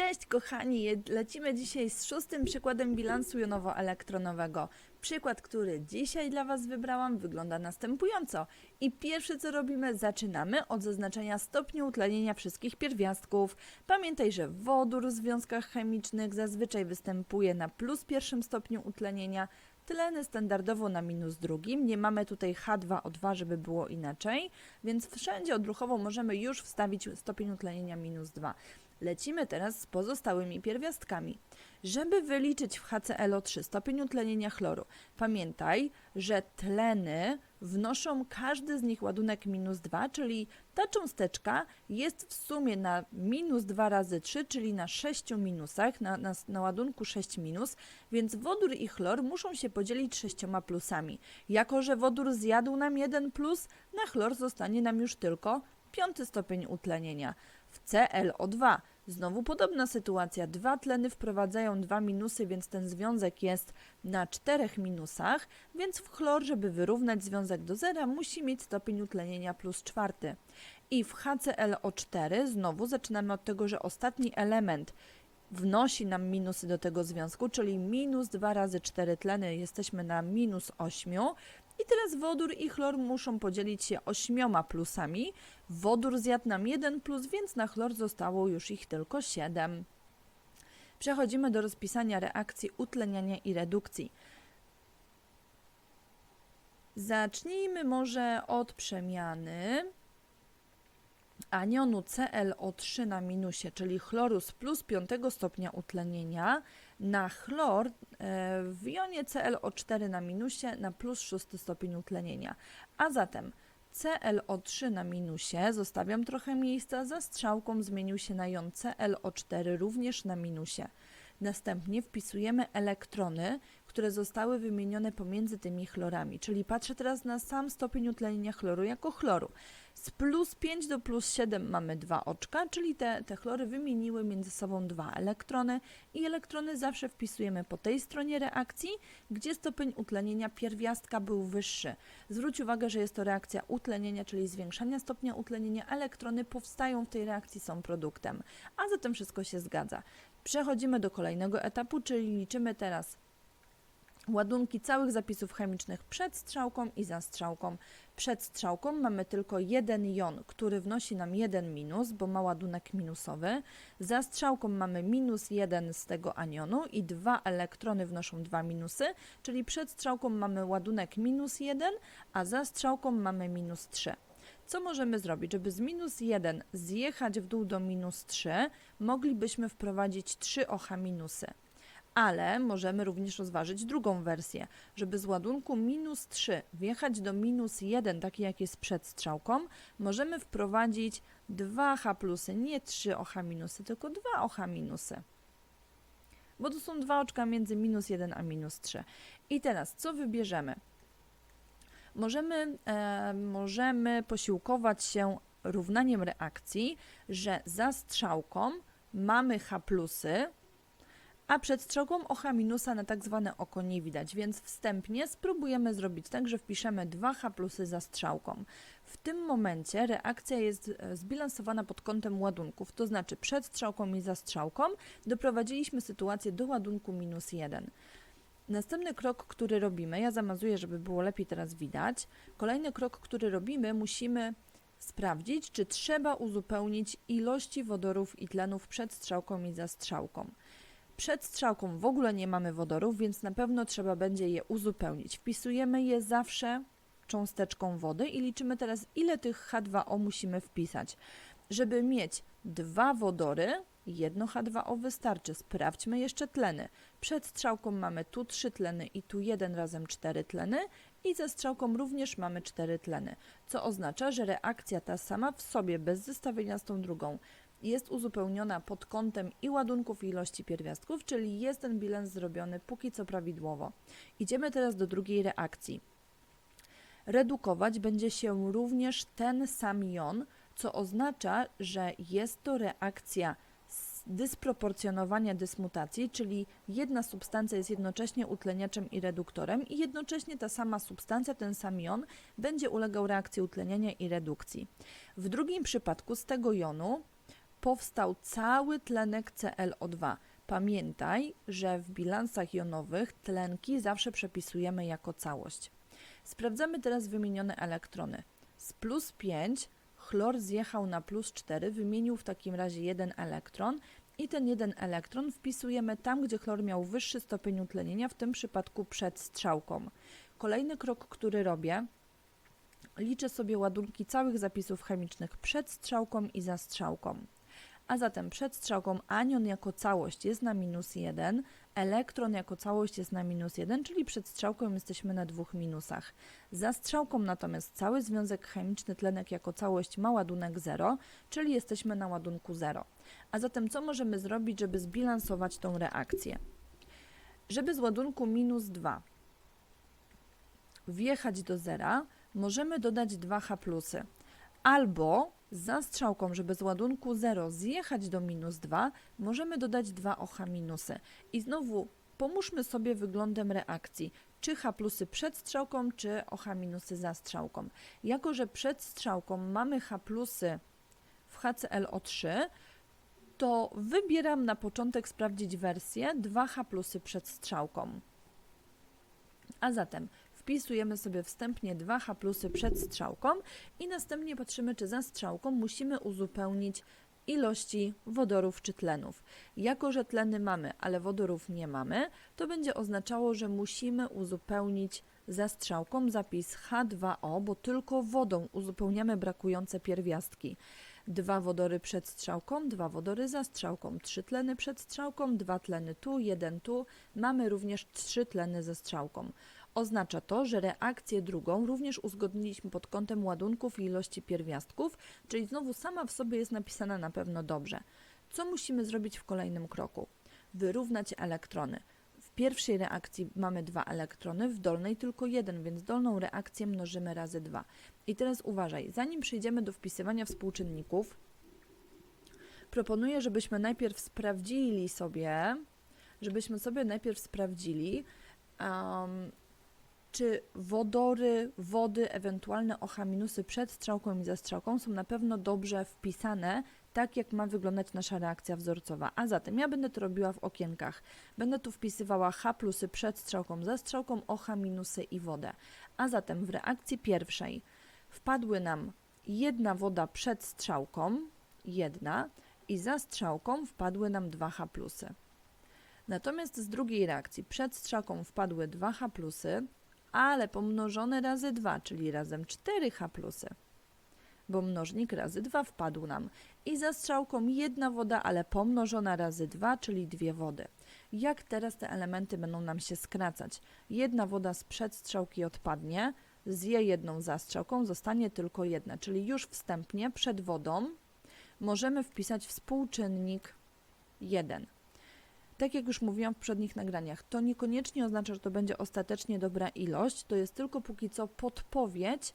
Cześć kochani, lecimy dzisiaj z szóstym przykładem bilansu jonowo-elektronowego. Przykład, który dzisiaj dla Was wybrałam, wygląda następująco. I pierwsze co robimy, zaczynamy od zaznaczenia stopniu utlenienia wszystkich pierwiastków. Pamiętaj, że wodór w związkach chemicznych zazwyczaj występuje na plus pierwszym stopniu utlenienia, tleny standardowo na minus drugim. Nie mamy tutaj H2O2, żeby było inaczej, więc wszędzie odruchowo możemy już wstawić stopień utlenienia minus 2. Lecimy teraz z pozostałymi pierwiastkami. Żeby wyliczyć w HClO3 stopień utlenienia chloru, pamiętaj, że tleny wnoszą każdy z nich ładunek minus 2, czyli ta cząsteczka jest w sumie na minus 2 razy 3, czyli na 6 minusach, na, na, na ładunku 6 minus, więc wodór i chlor muszą się podzielić sześcioma plusami. Jako, że wodór zjadł nam jeden plus, na chlor zostanie nam już tylko piąty stopień utlenienia. W ClO2 znowu podobna sytuacja. Dwa tleny wprowadzają dwa minusy, więc ten związek jest na czterech minusach, więc w chlor, żeby wyrównać związek do zera, musi mieć stopień utlenienia plus czwarty. I w HClO4 znowu zaczynamy od tego, że ostatni element wnosi nam minusy do tego związku, czyli minus 2 razy 4 tleny, jesteśmy na minus 8. I teraz wodór i chlor muszą podzielić się ośmioma plusami. Wodór zjadł nam jeden plus, więc na chlor zostało już ich tylko 7. Przechodzimy do rozpisania reakcji utleniania i redukcji. Zacznijmy może od przemiany anionu ClO3 na minusie, czyli chlorus plus 5 stopnia utlenienia, na chlor e, w jonie ClO4 na minusie na plus 6 stopień utlenienia. A zatem ClO3 na minusie, zostawiam trochę miejsca, za strzałką zmienił się na jon ClO4 również na minusie. Następnie wpisujemy elektrony, które zostały wymienione pomiędzy tymi chlorami, czyli patrzę teraz na sam stopień utlenienia chloru jako chloru. Z plus 5 do plus 7 mamy dwa oczka, czyli te, te chlory wymieniły między sobą dwa elektrony i elektrony zawsze wpisujemy po tej stronie reakcji, gdzie stopień utlenienia pierwiastka był wyższy. Zwróć uwagę, że jest to reakcja utlenienia, czyli zwiększania stopnia utlenienia. Elektrony powstają w tej reakcji, są produktem, a zatem wszystko się zgadza. Przechodzimy do kolejnego etapu, czyli liczymy teraz ładunki całych zapisów chemicznych przed strzałką i za strzałką. Przed strzałką mamy tylko jeden jon, który wnosi nam jeden minus, bo ma ładunek minusowy. Za strzałką mamy minus jeden z tego anionu i dwa elektrony wnoszą dwa minusy, czyli przed strzałką mamy ładunek minus jeden, a za strzałką mamy minus 3. Co możemy zrobić? Żeby z minus 1 zjechać w dół do minus 3, moglibyśmy wprowadzić 3 OH minusy. Ale możemy również rozważyć drugą wersję, żeby z ładunku minus 3 wjechać do minus 1, taki jak jest przed strzałką, możemy wprowadzić 2 H plusy, nie 3 OH minusy, tylko 2 OH minusy. Bo to są dwa oczka między minus 1 a minus 3. I teraz co wybierzemy? Możemy, e, możemy posiłkować się równaniem reakcji, że za strzałką mamy H plusy, a przed strzałką OH minusa na tak zwane oko nie widać, więc wstępnie spróbujemy zrobić tak, że wpiszemy 2H plusy za strzałką. W tym momencie reakcja jest e, zbilansowana pod kątem ładunków, to znaczy przed strzałką i za strzałką doprowadziliśmy sytuację do ładunku minus 1. Następny krok, który robimy, ja zamazuję, żeby było lepiej teraz widać. Kolejny krok, który robimy, musimy sprawdzić, czy trzeba uzupełnić ilości wodorów i tlenów przed strzałką i za strzałką. Przed strzałką w ogóle nie mamy wodorów, więc na pewno trzeba będzie je uzupełnić. Wpisujemy je zawsze cząsteczką wody i liczymy teraz, ile tych H2O musimy wpisać. Żeby mieć dwa wodory, jedno H2O wystarczy. Sprawdźmy jeszcze tleny. Przed strzałką mamy tu trzy tleny i tu jeden razem cztery tleny i ze strzałką również mamy cztery tleny, co oznacza, że reakcja ta sama w sobie, bez zestawienia z tą drugą, jest uzupełniona pod kątem i ładunków i ilości pierwiastków, czyli jest ten bilans zrobiony póki co prawidłowo. Idziemy teraz do drugiej reakcji. Redukować będzie się również ten sam jon, co oznacza, że jest to reakcja dysproporcjonowania dysmutacji, czyli jedna substancja jest jednocześnie utleniaczem i reduktorem i jednocześnie ta sama substancja, ten sam jon będzie ulegał reakcji utleniania i redukcji. W drugim przypadku z tego jonu powstał cały tlenek ClO2. Pamiętaj, że w bilansach jonowych tlenki zawsze przepisujemy jako całość. Sprawdzamy teraz wymienione elektrony. Z plus 5 chlor zjechał na plus 4, wymienił w takim razie jeden elektron i ten jeden elektron wpisujemy tam, gdzie chlor miał wyższy stopień utlenienia, w tym przypadku przed strzałką. Kolejny krok, który robię, liczę sobie ładunki całych zapisów chemicznych przed strzałką i za strzałką. A zatem przed strzałką anion jako całość jest na minus 1, elektron jako całość jest na minus 1, czyli przed strzałką jesteśmy na dwóch minusach. Za strzałką natomiast cały związek chemiczny tlenek jako całość ma ładunek 0, czyli jesteśmy na ładunku 0. A zatem co możemy zrobić, żeby zbilansować tą reakcję? Żeby z ładunku minus 2 wjechać do zera, możemy dodać 2H plusy. Albo za strzałką, żeby z ładunku 0 zjechać do minus 2, możemy dodać 2 OH minusy. I znowu pomóżmy sobie wyglądem reakcji. Czy H plusy przed strzałką, czy OH minusy za strzałką. Jako, że przed strzałką mamy H plusy w HClO3, to wybieram na początek sprawdzić wersję 2H plusy przed strzałką. A zatem wpisujemy sobie wstępnie 2H plusy przed strzałką i następnie patrzymy, czy za strzałką musimy uzupełnić ilości wodorów czy tlenów. Jako, że tleny mamy, ale wodorów nie mamy, to będzie oznaczało, że musimy uzupełnić za strzałką zapis H2O, bo tylko wodą uzupełniamy brakujące pierwiastki. Dwa wodory przed strzałką, dwa wodory za strzałką, trzy tleny przed strzałką, dwa tleny tu, jeden tu. Mamy również trzy tleny ze strzałką. Oznacza to, że reakcję drugą również uzgodniliśmy pod kątem ładunków i ilości pierwiastków, czyli znowu sama w sobie jest napisana na pewno dobrze. Co musimy zrobić w kolejnym kroku? Wyrównać elektrony. W pierwszej reakcji mamy dwa elektrony, w dolnej tylko jeden, więc dolną reakcję mnożymy razy dwa. I teraz uważaj, zanim przejdziemy do wpisywania współczynników, proponuję, żebyśmy najpierw sprawdzili sobie, żebyśmy sobie najpierw sprawdzili, um, czy wodory, wody, ewentualne OH przed strzałką i za strzałką są na pewno dobrze wpisane, tak jak ma wyglądać nasza reakcja wzorcowa. A zatem ja będę to robiła w okienkach. Będę tu wpisywała H plusy przed strzałką, za strzałką, OH i wodę. A zatem w reakcji pierwszej wpadły nam jedna woda przed strzałką, jedna, i za strzałką wpadły nam 2H plusy. Natomiast z drugiej reakcji przed strzałką wpadły 2H plusy, ale pomnożone razy 2, czyli razem 4H plusy, bo mnożnik razy 2 wpadł nam. I za strzałką jedna woda, ale pomnożona razy 2, czyli dwie wody. Jak teraz te elementy będą nam się skracać? Jedna woda z przedstrzałki odpadnie, zje jedną za strzałką, zostanie tylko jedna, czyli już wstępnie przed wodą możemy wpisać współczynnik 1 tak jak już mówiłam w poprzednich nagraniach, to niekoniecznie oznacza, że to będzie ostatecznie dobra ilość, to jest tylko póki co podpowiedź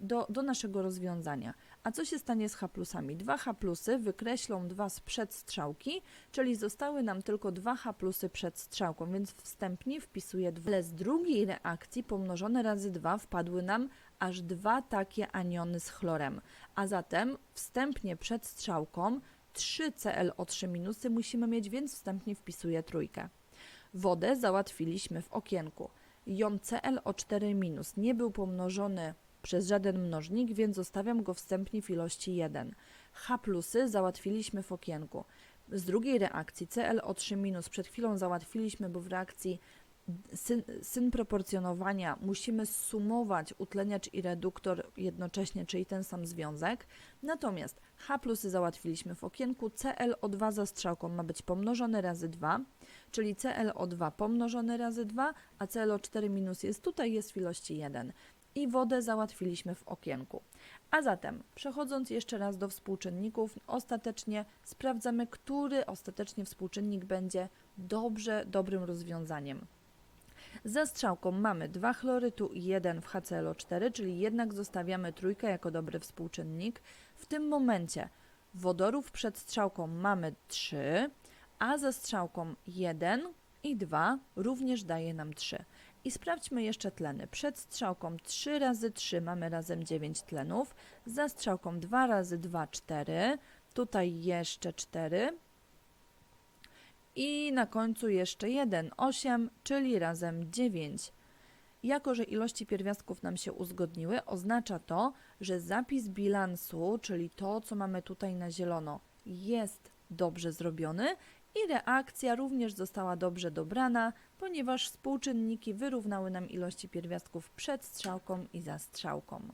do, do naszego rozwiązania. A co się stanie z H plusami? 2 H plusy wykreślą 2 z przedstrzałki, czyli zostały nam tylko 2 H plusy przed strzałką, więc wstępnie wpisuję 2. Ale z drugiej reakcji pomnożone razy 2 wpadły nam aż dwa takie aniony z chlorem. A zatem wstępnie przed strzałką 3 ClO3 minusy musimy mieć, więc wstępnie wpisuję trójkę. Wodę załatwiliśmy w okienku. Jon ClO4 minus nie był pomnożony przez żaden mnożnik, więc zostawiam go wstępnie w ilości 1. H plusy załatwiliśmy w okienku. Z drugiej reakcji ClO3 minus przed chwilą załatwiliśmy, bo w reakcji syn, syn proporcjonowania musimy sumować utleniacz i reduktor jednocześnie, czyli ten sam związek. Natomiast H plusy załatwiliśmy w okienku, ClO2 za strzałką ma być pomnożone razy 2, czyli ClO2 pomnożone razy 2, a ClO4 minus jest tutaj, jest w ilości 1. I wodę załatwiliśmy w okienku. A zatem, przechodząc jeszcze raz do współczynników, ostatecznie sprawdzamy, który ostatecznie współczynnik będzie dobrze, dobrym rozwiązaniem. Za strzałką mamy 2 chlorytu i 1 w HClO4, czyli jednak zostawiamy trójkę jako dobry współczynnik. W tym momencie wodorów przed strzałką mamy 3, a za strzałką 1 i 2 również daje nam 3. I sprawdźmy jeszcze tleny. Przed strzałką 3 razy 3 mamy razem 9 tlenów, za strzałką 2 razy 2 4, Tutaj jeszcze 4. I na końcu jeszcze 1, 8, czyli razem 9. Jako, że ilości pierwiastków nam się uzgodniły, oznacza to, że zapis bilansu, czyli to, co mamy tutaj na zielono, jest dobrze zrobiony i reakcja również została dobrze dobrana, ponieważ współczynniki wyrównały nam ilości pierwiastków przed strzałką i za strzałką.